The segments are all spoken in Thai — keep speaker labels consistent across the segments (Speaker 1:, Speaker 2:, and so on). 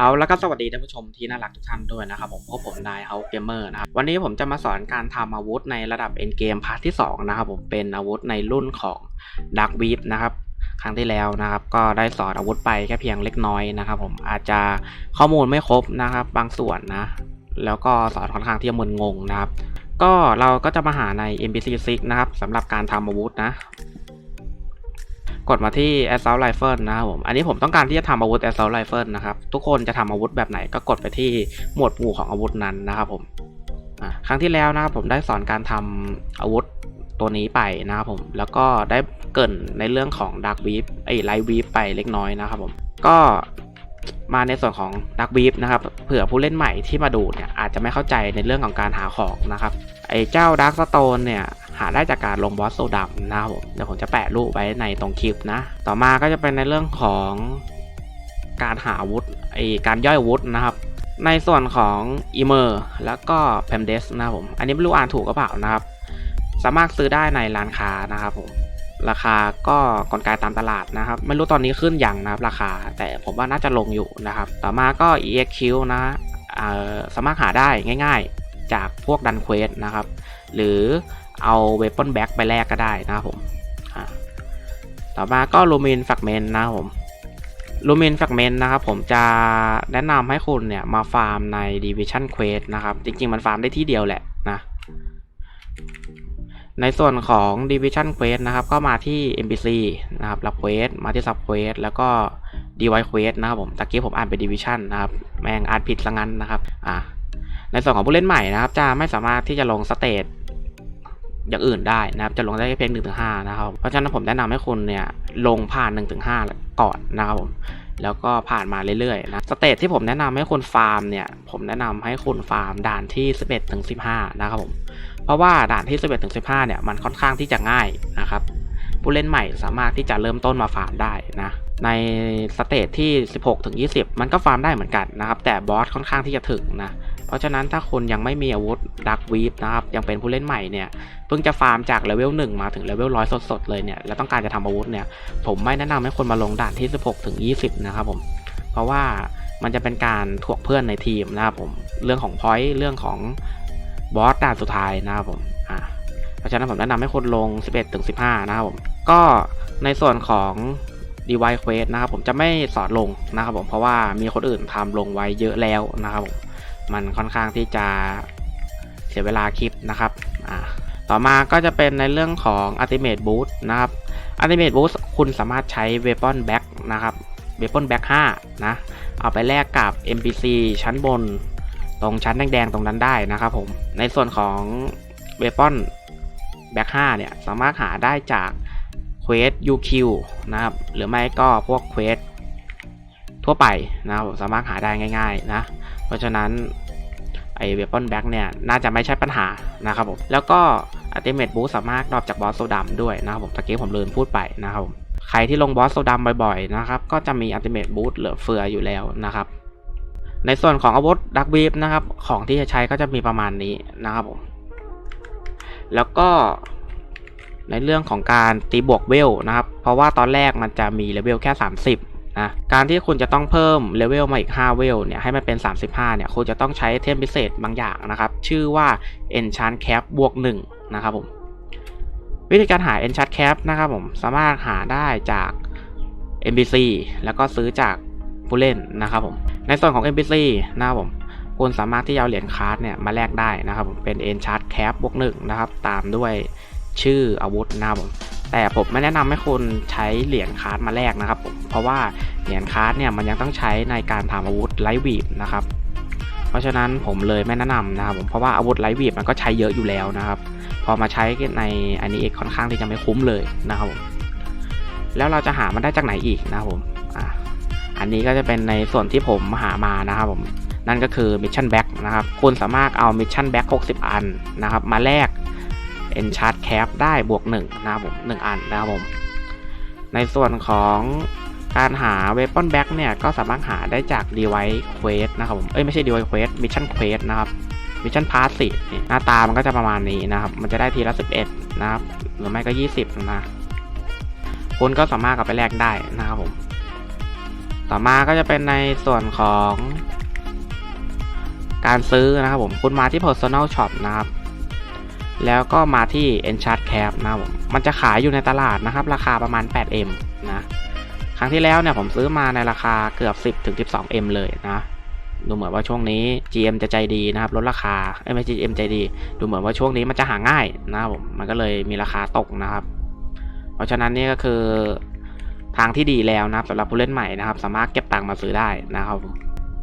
Speaker 1: เอาแล้วก็สวัสดีท่านผู้ชมที่น่ารักทุกท่านด้วยนะครับผมพบผมนายเฮาเกมเมอร์นะครับวันนี้ผมจะมาสอนการทำอาวุธในระดับเอ็นเกมพาร์ทที่2นะครับผมเป็นอาวุธในรุ่นของดักวีฟนะครับครั้งที่แล้วนะครับ ก็ได้สอนอาวุธไปแค่เพียงเล็กน้อยนะครับ ผมอาจจะข้อมูลไม่ครบนะครับ บางส่วนนะ แล้วก็สอนค่อนข้างที่จะมึนงงนะครับ ก็เราก็จะมาหาใน MPC6 นะครับสำหรับการทำอาวุธนะ กดมาที่ Assault Rifle นะครับผม อันนี้ผมต้องการที่จะทำอาวุธ Assault Rifle นะครับ ทุกคนจะทำอาวุธแบบไหนก็กดไปที่หมวดหมู่ของอาวุธนั้นนะครับผมครั้งที่แล้วนะครับผมได้สอนการทำอาวุธตัวนี้ไปนะครับผม แล้วก็ได้เกินในเรื่องของ Dark Weave ไอ้ Light Weave ไปเล็กน้อยนะครับผม ก็มาในส่วนของ Dark Weave นะครับ เผื่อผู้เล่นใหม่ที่มาดูเนี่ยอาจจะไม่เข้าใจในเรื่องของการหาของนะครับ ไอ้เจ้า Dark Stone เนี่ย หาได้จากการลงบอสโซดัมนะครับผมเดี๋ยวผมจะแปะรูปไว้ในตรงคลิปนะ ต่อมาก็จะเป็นในเรื่องของการหาอาวุธไอการย่อยอาวุธนะครับ ในส่วนของอีเมอร์แล้วก็เพมเดสนะครับผม อันนี้ไม่รู้อ่านถูกหรือเปล่านะครับ สามารถซื้อได้ในร้านค้านะครับผมราคาก็กลไกตามตลาดนะครับ ไม่รู้ตอนนี้ขึ้นยังนะครับ ราคาแต่ผมว่าน่าจะลงอยู่นะครับ ต่อมาก็ EXQ นะสามารถหาได้ง่าย ๆ จากพวกดันเควสนะครับ หรือ เอาเวป o นแบ็กไปแลกก็ได้นะครับผมต่อมาก็ลูมินแฟกเมนนะครับผมลูมินแฟกเมนนะครับผมจะแนะนำให้คุณเนี่ยมาฟาร์มใน Division Quest นะครับ จริง ๆ มันฟาร์มได้ที่เดียวแหละนะในส่วนของ Division Quest นะครับ ก็มาที่ NPC นะครับรับเควสมาที่ Sub Quest แล้วก็ DY Quest นะครับผมตะกี้ผมอ่านเป็น Division นะครับ แม่งอ่านผิดซะงั้นนะครับ อะในส่วนของผู้เล่นใหม่นะครับ จะไม่สามารถที่จะลงสเตจ อย่างอื่นได้นะครับ จะลงได้แค่เพียง1นถึงหนะครับ เพราะฉะนั้นผมแนะนำให้คุณเนี่ยลงผ่าน1นถึงหก่อนนะครับผมแล้วก็ผ่านมาเรื่อยๆนะสเตจที่ผมแนะนำให้คุณฟาร์มเนี่ย ผมแนะนำให้คุณฟาร์มด่านที่ 11ถึง15 นะครับผม เพราะว่าด่านที่ 11ถึง15 เนี่ย มันค่อนข้างที่จะง่ายนะครับ ผู้เล่นใหม่สามารถที่จะเริ่มต้นมาฟาร์มได้นะ ในสเตจที่ 16ถึง20 มันก็ฟาร์มได้เหมือนกันนะครับ แต่บอสค่อนข้างที่จะถึงนะ เพราะฉะนั้นถ้าคุณยังไม่มีอาวุธดักวีฟนะครับยังเป็นผู้เล่นใหม่เนี่ยเพิ่งจะฟาร์มจากเลเวล1มาถึงเลเวลร้อยสดๆเลยเนี่ยแล้วต้องการจะทำอาวุธเนี่ยผมไม่แนะนำให้คนมาลงด่านที่ 16ถึง20 นะครับผมเพราะว่ามันจะเป็นการถ่วงเพื่อนในทีมนะครับผมเรื่องของพอยต์เรื่องของบอสด่านสุดท้ายนะครับผมอ่าเพราะฉะนั้นผมแนะนำให้คนลง 11ถึง15 นะครับผม ก็ในส่วนของ Device Quest นะครับผมจะไม่สอนลงนะครับผม เพราะว่ามีคนอื่นทำลงไว้เยอะแล้วนะครับผม มันค่อนข้างที่จะเสียเวลาคลิปนะครับต่อมาก็จะเป็นในเรื่องของ Ultimate Boost นะครับ Ultimate Boost คุณสามารถใช้ Weapon Back นะครับ Weapon Back 5นะ เอาไปแลกกับ NPC ชั้นบนตรงชั้นแดงๆตรงนั้นได้นะครับผม ในส่วนของ Weapon Back 5เนี่ย สามารถหาได้จากเควส UQ นะครับ หรือไม่ก็พวกเควสทั่วไปนะครับสามารถหาได้ง่าย ๆ นะ เพราะฉะนั้นไอเวปอนแบ็กเนี่ยน่าจะไม่ใช่ปัญหานะครับผม แล้วก็อัติเมตบูสามารถดรอปจากบอสโซดัมด้วยนะครับผมตะกี้ผมลืมพูดไปนะครับผมใครที่ลงบอสโซดัมบ่อยๆนะครับก็จะมีอัติเมตบูสเหลือเฟืออยู่แล้วนะครับ ในส่วนของอาวุธดักวีฟนะครับของที่จะใช้ก็จะมีประมาณนี้นะครับผมแล้วก็ในเรื่องของการตีบวกเวลนะครับ เพราะว่าตอนแรกมันจะมีเลเวลแค่ 30 นะการที่คุณจะต้องเพิ่มเลเวลมาอีก5เวลเนี่ยให้มันเป็น 35เนี่ยคุณจะต้องใช้เทมพิเศษบางอย่างนะครับ ชื่อว่า Enchant Cap บวก1นะครับผมวิธีการหา Enchant Cap นะครับผมสามารถหาได้จาก NPC แล้วก็ซื้อจากผู้เล่นนะครับผมในส่วนของ NPC นะครับผมคุณสามารถที่จะเอาเหรียญคาร์ดเนี่ยมาแลกได้นะครับผมเป็น Enchant Cap บวก1นะครับตามด้วยชื่ออาวุธนะครับผม แต่ผมไม่แนะนำให้คุณใช้เหรียญคาร์ดมาแลกนะครับผมเพราะว่าเหรียญคาร์ดเนี่ยมันยังต้องใช้ในการทำอาวุธไลท์วีบนะครับเพราะฉะนั้นผมเลยไม่แนะนำนะครับผมเพราะว่าอาวุธไลท์วีบมันก็ใช้เยอะอยู่แล้วนะครับพอมาใช้ในอันนี้เองค่อนข้างที่จะไม่คุ้มเลยนะครับผมแล้วเราจะหามันได้จากไหนอีกนะครับผมอันนี้ก็จะเป็นในส่วนที่ผมหามานะครับผมนั่นก็คือมิชชั่นแบ็กนะครับคุณสามารถเอามิชชั่นแบ็ก60 อันนะครับมาแลก Enchant Cap ได้บวก1นะครับผม1อันนะครับผม ในส่วนของการหา Weapon Back เนี่ย ก็สามารถหาได้จาก Device Quest นะครับผม เอ้ย ไม่ใช่ Device Quest Mission Quest นะครับ Mission Pass สินี่หน้าตามันก็จะประมาณนี้นะครับ มันจะได้ทีละ 11 นะครับ หรือไม่ก็ 20 นะ คุณก็สามารถกลับไปแลกได้นะครับผม ต่อมาก็จะเป็นในส่วนของ การซื้อนะครับผม คุณมาที่ personal shop นะครับ แล้วก็มาที่ enchant cap นะครับผมมันจะขายอยู่ในตลาดนะครับ ราคาประมาณ 8m นะ ครั้งที่แล้วเนี่ยผมซื้อมาในราคาเกือบ 10ถึง 12m เลยนะ ดูเหมือนว่าช่วงนี้ GM จะใจดีนะครับลดราคาเอ้ยไม่ GM ใจดี ดูเหมือนว่าช่วงนี้มันจะหาง่ายนะครับผมมันก็เลยมีราคาตกนะครับ เพราะฉะนั้นนี่ก็คือทางที่ดีแล้วนะครับสำหรับผู้เล่นใหม่นะครับ สามารถเก็บตังค์มาซื้อได้นะครับ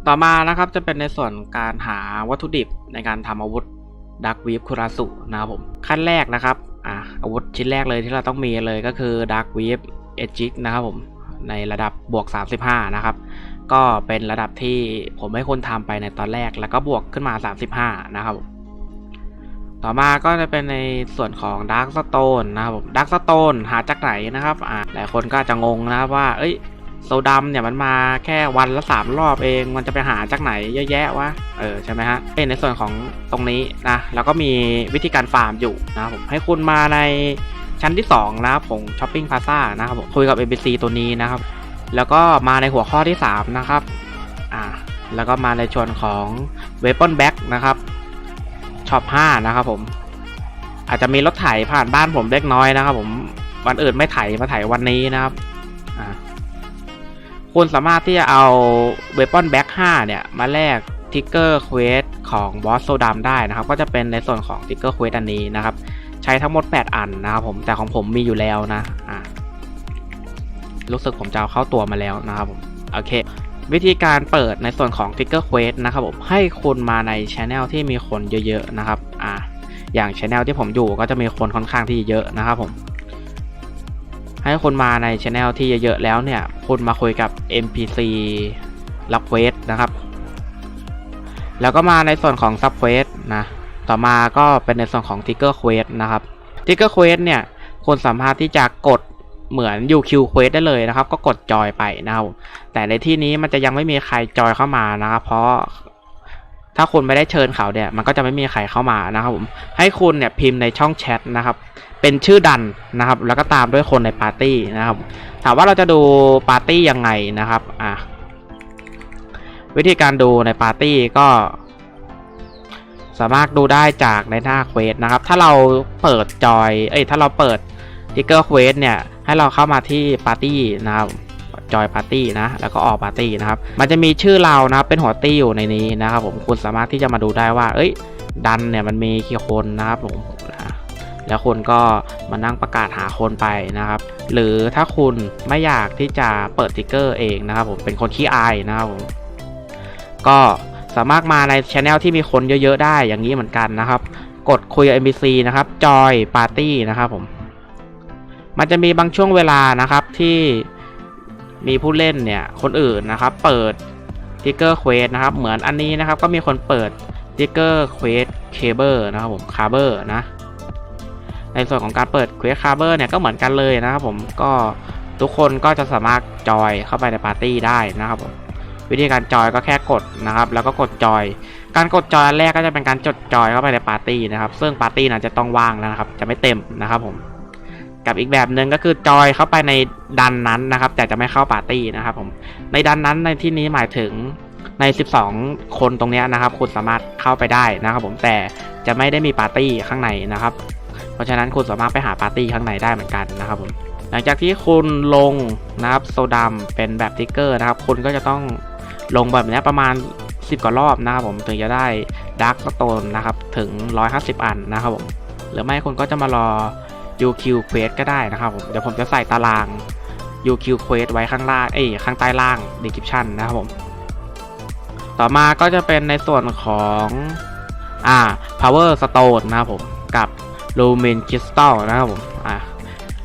Speaker 1: ต่อมานะครับจะเป็นในส่วนการหาวัตถุดิบในการทำอาวุธ ดักวีฟคุราสุนะครับผมขั้นแรกนะครับอะอาวุธชิ้นแรกเลยที่เราต้องมีเลยก็คือดักวีฟเอจิกนะครับผมในระดับบวก 35 นะครับ ก็เป็นระดับที่ผมให้คนทำไปในตอนแรกแล้วก็บวกขึ้นมา 35 นะครับ ต่อมาก็จะเป็นในส่วนของ Dark Stone นะครับผม Dark Stone หาจากไหนนะครับอ่าหลายคนก็จจะงงนะครับว่า เอ้ย โซดัมเนี่ยมันมาแค่วันละ3รอบเองมันจะไปหาจากไหนเยอะแยะวะเออใช่ไหมฮะเป็นในส่วนของตรงนี้นะแล้วก็มีวิธีการฟาร์มอยู่นะผมให้คุณมาในชั้นที่2นะครับผมช้อปปิ้งพาซ่านะครับผมคุยกับ NPC ตัวนี้นะครับ แล้วก็มาในหัวข้อที่ 3 นะครับอ่าแล้วก็มาในชวนของ Weapon Back นะครับช็อป5นะครับผมอาจจะมีรถไถผ่านบ้านผมเล็กน้อยนะครับผมวันอื่นไม่ไถมาไถวันนี้นะครับ คุณสามารถที่จะเอา Weapon Back 5เนี่ย มาแลกทิกเกอร์เควสของบอสโซดัมได้นะครับ ก็จะเป็นในส่วนของทิกเกอร์เควสอันนี้นะครับ ใช้ทั้งหมด 8 อันนะครับผม แต่ของผมมีอยู่แล้วนะ อ่า รู้สึกผมจะเอาเข้าตัวมาแล้วนะครับผม โอเค วิธีการเปิดในส่วนของ Trigger Quest นะครับผม ให้คุณมาในช anel ที่มีคนเยอะๆนะครับ อ่า อย่างช anel ที่ผมอยู่ก็จะมีคนค่อนข้างที่เยอะนะครับผม ให้คุณมาในช anel ที่เยอะๆแล้วเนี่ยคุณมาคุยกับ NPC รับเควสนะครับ แล้วก็มาในส่วนของ Sub Quest นะ ต่อมาก็เป็นในส่วนของ Trigger Quest นะครับ Trigger Quest เนี่ยคุณสามารถที่จะกดเหมือน UQ Quest ได้เลยนะครับ ก็กดจอยไปนะครับ แต่ในที่นี้มันจะยังไม่มีใครจอยเข้ามานะครับ เพราะ ถ้าคุณไม่ได้เชิญเขาเนี่ยมันก็จะไม่มีใครเข้ามานะครับผมให้คุณเนี่ยพิมพ์ในช่องแชทนะครับเป็นชื่อดันนะครับ แล้วก็ตามด้วยคนในปาร์ตี้นะครับ ถามว่าเราจะดูปาร์ตี้ยังไงนะครับอะวิธีการดูในปาร์ตี้ก็สามารถดูได้จากในหน้าเควสนะครับ ถ้าเราเปิดจอย เอ้ย ถ้าเราเปิดทิกเกอร์เควสเนี่ย ให้เราเข้ามาที่ปาร์ตี้นะครับ จอยปาร์ตี้นะ แล้วก็ออกปาร์ตี้นะครับ มันจะมีชื่อเรานะครับ เป็นหัวตี้อยู่ในนี้นะครับผม คุณสามารถที่จะมาดูได้ว่า เอ้ย ดันเนี่ยมันมีกี่คนนะครับผมแล้วคุณก็มานั่งประกาศหาคนไปนะครับ หรือถ้าคุณไม่อยากที่จะเปิดทิกเกอร์เองนะครับผม เป็นคนขี้อายนะครับผม ก็สามารถมาในช anel ที่มีคนเยอะๆได้อย่างนี้เหมือนกันนะครับ กดคุยกับ NPC นะครับจอยปาร์ตี้นะครับผม มันจะมีบางช่วงเวลานะครับที่ มีผู้เล่นเนี่ยคนอื่นนะครับ เปิดทิกเกอร์เควสนะครับ เหมือนอันนี้นะครับ ก็มีคนเปิดทิกเกอร์เควสเคเบิลนะครับผมคาเบอร์นะ ในส่วนของการเปิดเควสคาเบอร์เนี่ยก็เหมือนกันเลยนะครับผมก็ทุกคนก็จะสามารถจอยเข้าไปในปาร์ตี้ได้นะครับผมวิธีการจอยก็แค่กดนะครับ แล้วก็กดจอย การกดจอยแรกก็จะเป็นการจดจอยเข้าไปในปาร์ตี้นะครับ ซึ่งปาร์ตี้นั้นจะต้องว่างแล้วนะครับ จะไม่เต็มนะครับผม กับอีกแบบหนึ่งก็คือจอยเข้าไปในดันนั้นนะครับ แต่จะไม่เข้าปาร์ตี้นะครับผมในดันนั้นในที่นี้หมายถึงใน 12 คนตรงนี้นะครับ คุณสามารถเข้าไปได้นะครับ ผมแต่จะไม่ได้มีปาร์ตี้ข้างในนะครับ เพราะฉะนั้นคุณสามารถไปหาปาร์ตี้ข้างในได้เหมือนกันนะครับผมหลังจากที่คุณลงนะครับโซดัมเป็นแบบทิกเกอร์นะครับ คุณก็จะต้องลงแบบนี้ประมาณ 10 กว่ารอบนะครับผมถึงจะได้ดาร์กสโตนนะครับถึง 150 อันนะครับผมหรือไม่คุณก็จะมารอ UQ Quest ก็ได้นะครับผมเดี๋ยวผมจะใส่ตาราง UQ Quest ไว้ข้างล่างเอ้ยข้างใต้ล่าง description นะครับผมต่อมาก็จะเป็นในส่วนของอ่า Power Stone นะครับผมกับ Lumin Crystal นะครับผมอ่า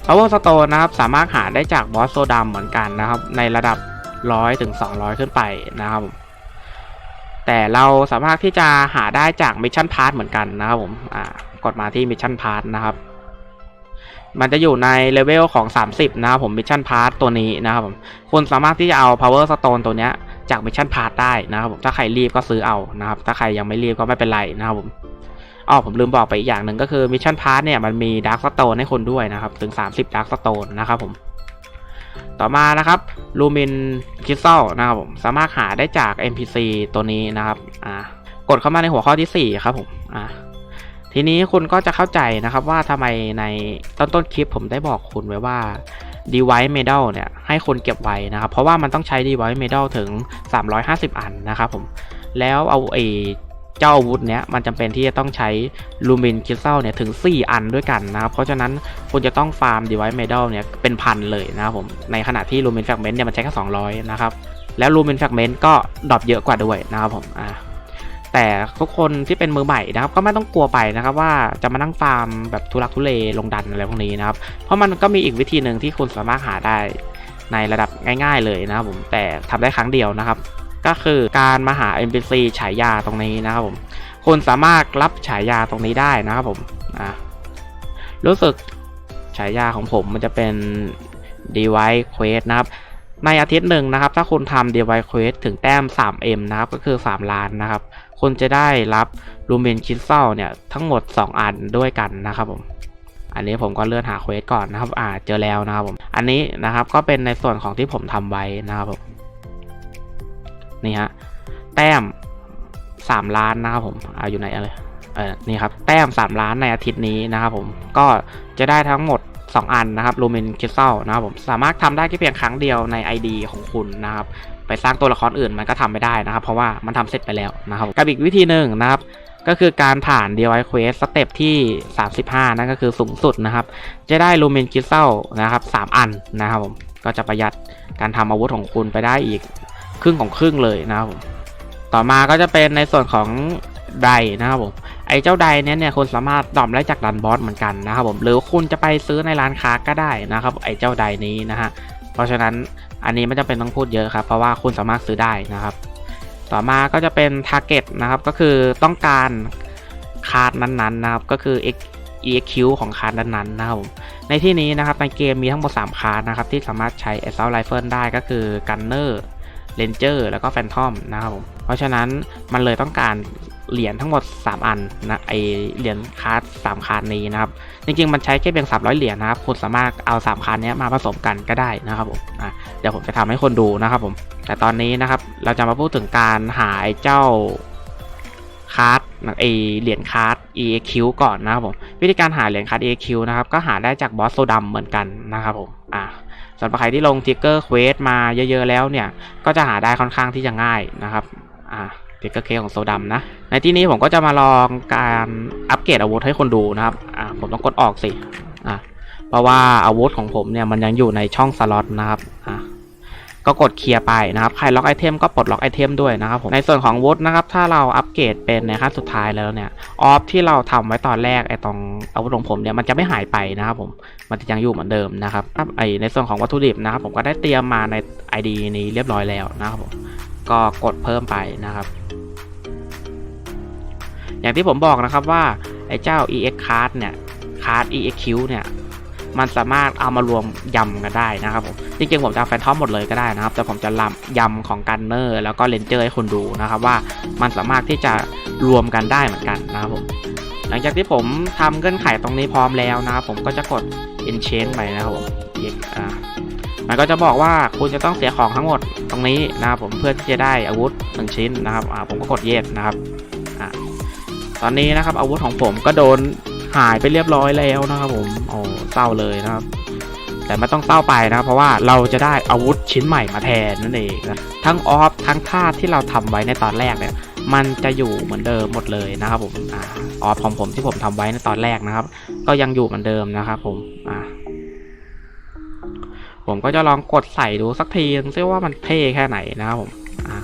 Speaker 1: Power Stone นะครับสามารถหาได้จากบอสโซดัมเหมือนกันนะครับ ในระดับ 100ถึง200 ขึ้นไปนะครับผมแต่เราสามารถที่จะหาได้จาก Mission Pass เหมือนกันนะครับผมอ่ากดมาที่ Mission Pass นะครับ มันจะอยู่ในเลเวลของ 30 นะครับผม Mission Pass ตัวนี้นะครับผมคุณสามารถที่จะเอา Power Stone ตัวเนี้ยจาก Mission Pass ได้นะครับผมถ้าใครรีบก็ซื้อเอานะครับถ้าใครยังไม่รีบก็ไม่เป็นไรนะครับผมอ๋อผมลืมบอกไปอีกอย่างหนึ่งก็คือ Mission Pass เนี่ยมันมี Dark Stone ให้คุณด้วยนะครับถึง 30 Dark Stone นะครับผมต่อมานะครับลูมินคริสตัลนะครับผมสามารถหาได้จาก NPC ตัวนี้นะครับอ่ากดเข้ามาในหัวข้อที่ 4 ครับผมอ่า ทีนี้คุณก็จะเข้าใจนะครับว่าทำไมในต้นต้นๆคลิปผมได้บอกคุณไว้ว่า device medal เนี่ยให้คุณเก็บไว้นะครับ เพราะว่ามันต้องใช้ device medal ถึง 350 อันนะครับผม แล้วเอาไอ้เจ้าอาวุธเนี้ยมันจำเป็นที่จะต้องใช้ lumin crystal เนี่ยถึง 4 อันด้วยกันนะครับ เพราะฉะนั้นคุณจะต้องฟาร์ม device medal เนี่ยเป็นพันเลยนะครับผม ในขณะที่ lumin fragment เนี่ยมันใช้แค่200 นะครับ แล้ว lumin fragment ก็ดรอปเยอะกว่าด้วยนะครับผม อ่า แต่ทุกคนที่เป็นมือใหม่นะครับก็ไม่ต้องกลัวไปนะครับว่าจะมานั่งฟาร์มแบบทุลักทุเลลงดันอะไรพวกนี้นะครับ เพราะมันก็มีอีกวิธีหนึ่งที่คุณสามารถหาได้ในระดับง่าย ๆ เลยนะครับผมแต่ทำได้ครั้งเดียวนะครับ ก็คือการมาหา NPC ฉายาตรงนี้นะครับผมคุณสามารถรับฉายาตรงนี้ได้นะครับผมอะรู้สึกฉายาของผมมันจะเป็น Device Quest นะครับ ในอาทิตย์หนึ่งนะครับ ถ้าคุณทำ Device Quest ถึงแต้ม 3M นะครับ ก็คือ 3 ล้านนะครับ คุณจะได้รับ Lumen Crystal เนี่ย ทั้งหมด 2 อันด้วยกันนะครับผม อันนี้ผมก็เลื่อนหาเควสก่อนนะครับ อ่า เจอแล้วนะครับผม อันนี้นะครับก็เป็นในส่วนของที่ผมทำไว้นะครับผม นี่ฮะ แต้ม 3 ล้านนะครับผม อ่าอยู่ไหนเอ่ยเออนี่ครับ แต้ม 3 ล้านในอาทิตย์นี้นะครับผม ก็จะได้ทั้งหมด 2 อันนะครับ Lumen Crystal นะครับผมสามารถทำได้แค่เพียงครั้งเดียวใน ID ของคุณนะครับไปสร้างตัวละครอื่นมันก็ทำไม่ได้นะครับ เพราะว่ามันทำเสร็จไปแล้วนะครับกับอีกวิธีหนึ่งนะครับก็คือการผ่าน DIY Quest สเต็ปที่ 35 นั่นก็คือสูงสุดนะครับ จะได้ Lumen Crystal นะครับ 3 อันนะครับผมก็จะประหยัดการทำอาวุธของคุณไปได้อีกครึ่งของครึ่งเลยนะครับผมต่อมาก็จะเป็นในส่วนของไดนะครับผม ไอ้เจ้าไดเนี้ยเนี่ยคุณสามารถดอมได้จากดันบอสเหมือนกันนะครับผมหรือคุณจะไปซื้อในร้านค้าก็ได้นะครับไอ้เจ้าไดนี้นะฮะเพราะฉะนั้นอันนี้ไม่จำเป็นต้องพูดเยอะครับเพราะว่าคุณสามารถซื้อได้นะครับ ต่อมาก็จะเป็น target นะครับก็คือต้องการคาร์ดนั้นๆนะครับก็คือ EQ ของคาร์ดนั้นๆนะครับผมในที่นี้นะครับในเกมมีทั้งหมด3คาร์ดนะครับที่สามารถใช้ Assault Rifle ได้ก็คือ Gunner Ranger แล้วก็ Phantom นะครับผมเพราะฉะนั้นมันเลยต้องการ เหรียญทั้งหมด 3 อันนะไอเหรียญคาร์ด3คาร์ดนี้นะครับจริงๆมันใช้แค่เพียง300 เหรียญนะครับคุณสามารถเอา 3คาร์ดนี้มาผสมกันก็ได้นะครับผมอะเดี๋ยวผมจะทำให้คนดูนะครับผมแต่ตอนนี้นะครับเราจะมาพูดถึงการหาไอเจ้าคาร์ดไอเหรียญคาร์ด EQ ก่อนนะครับผมวิธีการหาเหรียญคาร์ด EQ นะครับก็หาได้จากบอสโซดัมเหมือนกันนะครับผมอะสำหรับใครที่ลงทิกเกอร์เควสมาเยอะๆแล้วเนี่ย ก็จะหาได้ค่อนข้างที่จะง่ายนะครับ อ่ะทิกเกอร์เคของโซดัมนะ ในที่นี้ผมก็จะมาลองการอัปเกรดอาวุธให้คนดูนะครับอะผมต้องกดออกสิอะเพราะว่าอาวุธของผมเนี่ยมันยังอยู่ในช่องสล็อตนะครับอะก็กดเคลียร์ไปนะครับ ใครล็อกไอเทมก็ปลดล็อกไอเทมด้วยนะครับผม ในส่วนของวุฒินะครับ ถ้าเราอัปเกรดเป็นในขั้นสุดท้ายแล้วเนี่ยออฟที่เราทำไว้ตอนแรกไอตรงอาวุธของผมเนี่ยมันจะไม่หายไปนะครับผม มันจะยังอยู่เหมือนเดิมนะครับครับไอในส่วนของวัตถุดิบนะครับ ผมก็ได้เตรียมมาใน ID นี้เรียบร้อยแล้วนะครับผม ก็กดเพิ่มไปนะครับ อย่างที่ผมบอกนะครับว่าไอ้เจ้า EX card เนี่ย card EXQ เนี่ย มันสามารถเอามารวมยำกันได้นะครับผมจริงๆผมจะแฟนทอมหมดเลยก็ได้นะครับ แต่ผมจะลำยำของกันเนอร์แล้วก็เลนเจอร์ให้คนดูนะครับว่ามันสามารถที่จะรวมกันได้เหมือนกันนะครับผมหลังจากที่ผมทำเงื่อนไขตรงนี้พร้อมแล้วนะครับผมก็จะกด enchant ไปนะครับผมอ่ามันก็จะบอกว่าคุณจะต้องเสียของทั้งหมดตรงนี้นะครับผมเพื่อที่จะได้อาวุธหนึ่งชิ้นนะครับผมก็กดเยสนะครับ ตอนนี้นะครับอาวุธของผมก็โดนหายไปเรียบร้อยแล้วนะครับผมโอ้เศร้าเลยนะครับ แต่ไม่ต้องเศร้าไปนะครับ เพราะว่าเราจะได้อาวุธชิ้นใหม่มาแทนนั่นเองนะทั้งออฟทั้งท่าที่เราทำไว้ในตอนแรกเนี่ย มันจะอยู่เหมือนเดิมหมดเลยนะครับผมอออฟของผมที่ผมทำไว้ในตอนแรกนะครับ ก็ยังอยู่เหมือนเดิมนะครับ ผมอ่าผมก็จะลองกดใส่ดูสักทีนึงซิว่ามันเท่แค่ไหนนะครับผมอ่า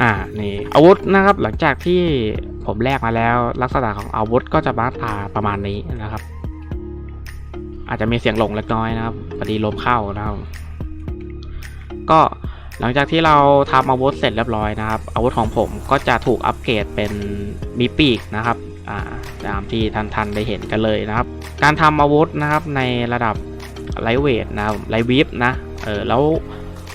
Speaker 1: อ่านี่อาวุธนะครับหลังจากที่ผมแลกมาแล้ว ลักษณะของอาวุธก็จะมาตาประมาณนี้นะครับ อาจจะมีเสียงหลงเล็กน้อยนะครับพอดีลมเข้านะครับ ก็หลังจากที่เราทำอาวุธเสร็จเรียบร้อยนะครับ อาวุธของผมก็จะถูกอัปเกรดเป็นมีปีกนะครับอ่าตามที่ทันๆได้เห็นกันเลยนะครับ การทำอาวุธนะครับในระดับไลเวทนะครับไลวิฟนะเออแล้ว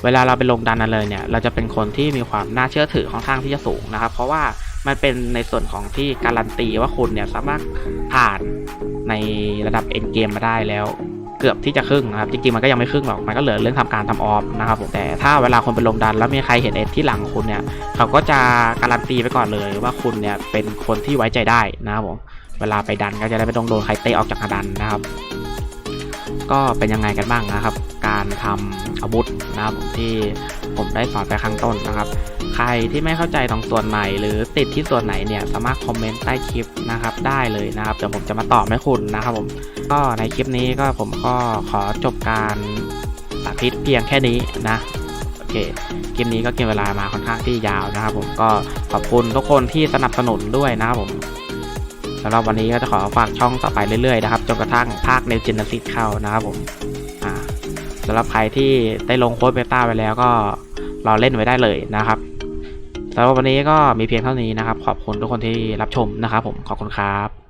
Speaker 1: เวลาเราไปลงดันอะไรเนี่ย เราจะเป็นคนที่มีความน่าเชื่อถือค่อนข้างที่จะสูงนะครับ เพราะว่ามันเป็นในส่วนของที่การันตีว่าคุณเนี่ยสามารถผ่านในระดับเอ็นเกมมาได้แล้ว เกือบที่จะครึ่งนะครับ จริงๆมันก็ยังไม่ครึ่งหรอก มันก็เหลือเรื่องทำการทำออฟนะครับผมแต่ถ้าเวลาคนไปลงดันแล้วมีใครเห็นเอ็ดที่หลังคุณเนี่ย เขาก็จะการันตีไปก่อนเลยว่าคุณเนี่ยเป็นคนที่ไว้ใจได้นะครับผมเวลาไปดันก็จะได้ไม่ต้องโดนใครเตะออกจากดันนะครับ ก็เป็นยังไงกันบ้างนะครับ การทำอาวุธนะครับที่ผมได้สอนไปข้างต้นนะครับ ใครที่ไม่เข้าใจตรงส่วนไหน หรือติดที่ส่วนไหนเนี่ยสามารถคอมเมนต์ใต้คลิปนะครับได้เลยนะครับเดี๋ยวผมจะมาตอบให้คุณนะครับผมก็ในคลิปนี้ก็ผมก็ขอจบการสาธิตเพียงแค่นี้นะโอเคคลิปนี้ก็กินเวลามาค่อนข้างที่ยาวนะครับ ผมก็ขอบคุณทุกคนที่สนับสนุนด้วยนะครับผมสำหรับวันนี้ก็จะขอฝากช่องต่อไปเรื่อยๆนะครับจนกระทั่งภาคเนวเจนซิตเข้านะครับผม สำหรับใครที่ได้ลงโค้ดเบต้าไปแล้วก็รอเล่นไว้ได้เลยนะครับสำหรับวันนี้ก็มีเพียงเท่านี้นะครับ ขอบคุณทุกคนที่รับชมนะครับผมขอบคุณครับ